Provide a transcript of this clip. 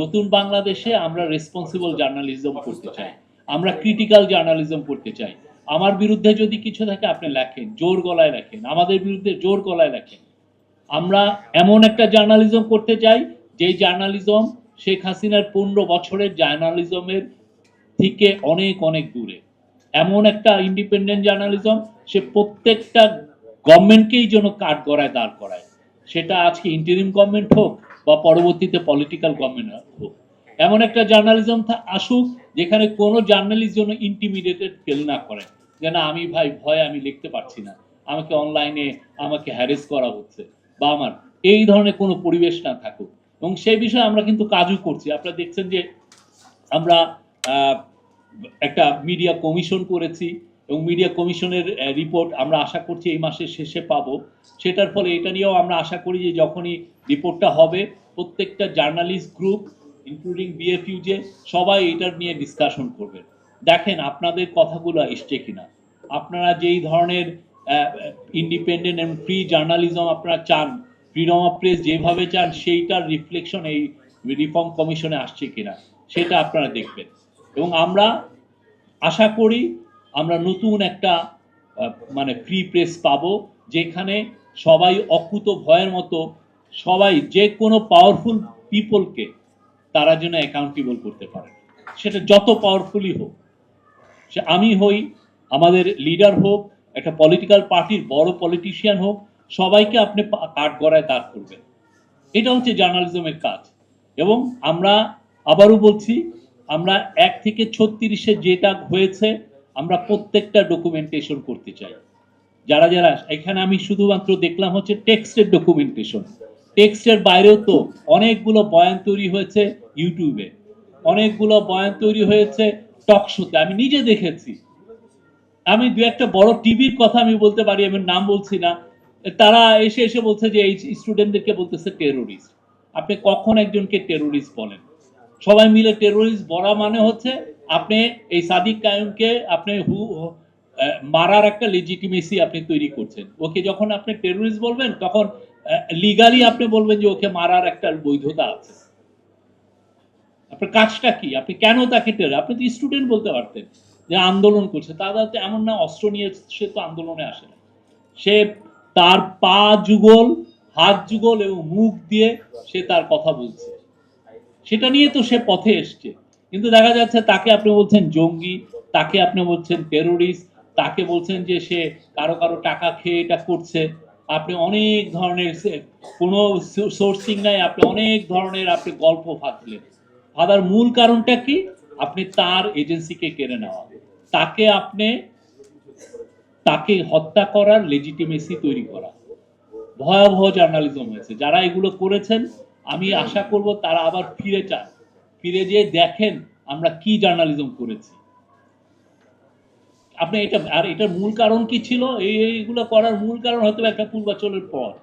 নতুন বাংলাদেশে আমরা রেসপন্সিবল জার্নালিজম করতে চাই। আমরা ক্রিটিক্যাল জার্নালিজম করতে চাই। আমার বিরুদ্ধে যদি কিছু থাকে আপনি লেখেন জোর গলায় লেখেন। আমাদের বিরুদ্ধে জোর গলায় লেখেন। আমরা এমন একটা জার্নালিজম করতে চাই যেই জার্নালিজম শেখ হাসিনার পনেরো বছরের জার্নালিজমের থেকে অনেক অনেক দূরে। এমন একটা ইন্ডিপেন্ডেন্ট জার্নালিজম সে প্রত্যেকটা গভর্নমেন্টকেই যেন কাঠ গড়ায় দাঁড় করায়। সেটা আজকে ইন্টারিম গভর্নমেন্ট হোক বা পরবর্তীতে পলিটিক্যাল গভর্নমেন্ট হোক। এমন একটা জার্নালিজম আসুক, যেখানে কোনো জার্নালিস্ট যেন ইন্টিমিডিয়েটেড ফেল না করে, যে না, আমি ভাই ভয় আমি লিখতে পারছি না, আমাকে অনলাইনে আমাকে হ্যারেস করা হচ্ছে, বা আমার, এই ধরনের কোনো পরিবেশ না থাকুক। এবং সেই বিষয়ে আমরা কিন্তু কাজও করছি। আপনারা দেখছেন যে আমরা একটা মিডিয়া কমিশন করেছি এবং মিডিয়া কমিশনের রিপোর্ট আমরা আশা করছি এই মাসের শেষে পাবো। সেটার ফলে এটা নিয়েও আমরা আশা করি যে যখনই রিপোর্টটা হবে, প্রত্যেকটা জার্নালিস্ট গ্রুপ ইনক্লুডিং বিএফইউ যে, সবাই এটার নিয়ে ডিসকাশন করবেন দেখেন আপনাদের কথাগুলো এসছে কিনা। আপনারা যেই ধরনের ইন্ডিপেন্ডেন্ট এবং ফ্রি জার্নালিজম আপনারা চান ফ্রিডম অফ প্রেস যেভাবে চান, সেইটার রিফ্লেকশন এই রিফর্ম কমিশনে আসছে কিনা, সেটা আপনারা দেখবেন। এবং আমরা আশা করি আমরা নতুন একটা মানে ফ্রি প্রেস পাব, যেখানে সবাই অকুত ভয়ের মতো, সবাই যে কোনো পাওয়ারফুল পিপলকে তারা যেন অ্যাকাউন্টেবল করতে পারে। সেটা যত পাওয়ারফুলই হোক। সে আমি হই, আমাদের লিডার হোক, একটা পলিটিক্যাল পার্টির বড় পলিটিশিয়ান হোক, সবাইকে আপনি কাঠ গড়ায় দাঁড় করবেন। এটা হচ্ছে জার্নালিজমের কাজ। এবং আমরা আবারও বলছি, আমরা এক থেকে ছত্রিশে যেটা হয়েছে আমরা প্রত্যেকটা ডকুমেন্টেশন করতে চাই। যারা যারা, এখানে আমি শুধুমাত্র দেখলাম হচ্ছে টেক্সটের ডকুমেন্টেশন টেক্সটের বাইরেও তো অনেকগুলো বয়ান তৈরি হয়েছে ইউটিউবে অনেকগুলো বয়ান তৈরি হয়েছে টক শোতে আমি নিজে দেখেছি। আমি দু একটা বড় টিভির কথা আমি বলতে পারি, আমি নাম বলছি না। তারা এসে এসে বলছে যে এই স্টুডেন্টদেরকে বলতেছে টেরোরিস্ট আপনি কখন একজনকে টেরোরিস্ট বলেন? সবাই মিলে টেরোরিস্ট বলা মানে হচ্ছে আপনি এই সাদিক কায়ুমকে আপনি হু মারার একটা লেজিটিমেসি আপনি তৈরি করছেন। ওকে যখন আপনি টেরোরিস্ট বলবেন, তখন লিগালি আপনি বলবেন যে ওকে মারার একটা বৈধতা আছে। আপনার কাজটা কি? আপনি কেন তাকে টের আপনি তো স্টুডেন্ট বলতে পারতেন যে আন্দোলন করছে। তারা তো এমন না, অস্ত্র নিয়ে সে তো আন্দোলনে আসে না। সে তার পা যুগল, হাত যুগল এবং মুখ দিয়ে সে তার কথা বলছে। সেটা নিয়ে তো সে পথে এসছে। কিন্তু দেখা যাচ্ছে তাকে আপনি বলছেন জঙ্গি, তাকে আপনি বলছেন টেরোরিস্ট তাকে বলছেন যে সে কারও কারও টাকা খেয়ে এটা করছে। আপনি অনেক ধরনের কোনো সোর্সিং নাই, আপনি অনেক ধরনের আপনি গল্প ফাঁদলেন। ফাদার মূল কারণটা কি? আপনি তার এজেন্সিকে কেড়ে নেওয়া। তাকে আপনি, তাকে হত্যা করার লেজিটিমেসি তৈরি করা। ভয়াবহ জার্নালিজম হয়েছে। যারা এগুলো করেছেন আমি আশা করব তারা আবার ফিরে চান ফিরে যেয়ে দেখেন আমরা কি জার্নালিজম করেছি। আপনি এটা আর এটার মূল কারণ কি ছিল? এই এইগুলো করার মূল কারণ হয়তো একটা পূর্বাচলের পথ।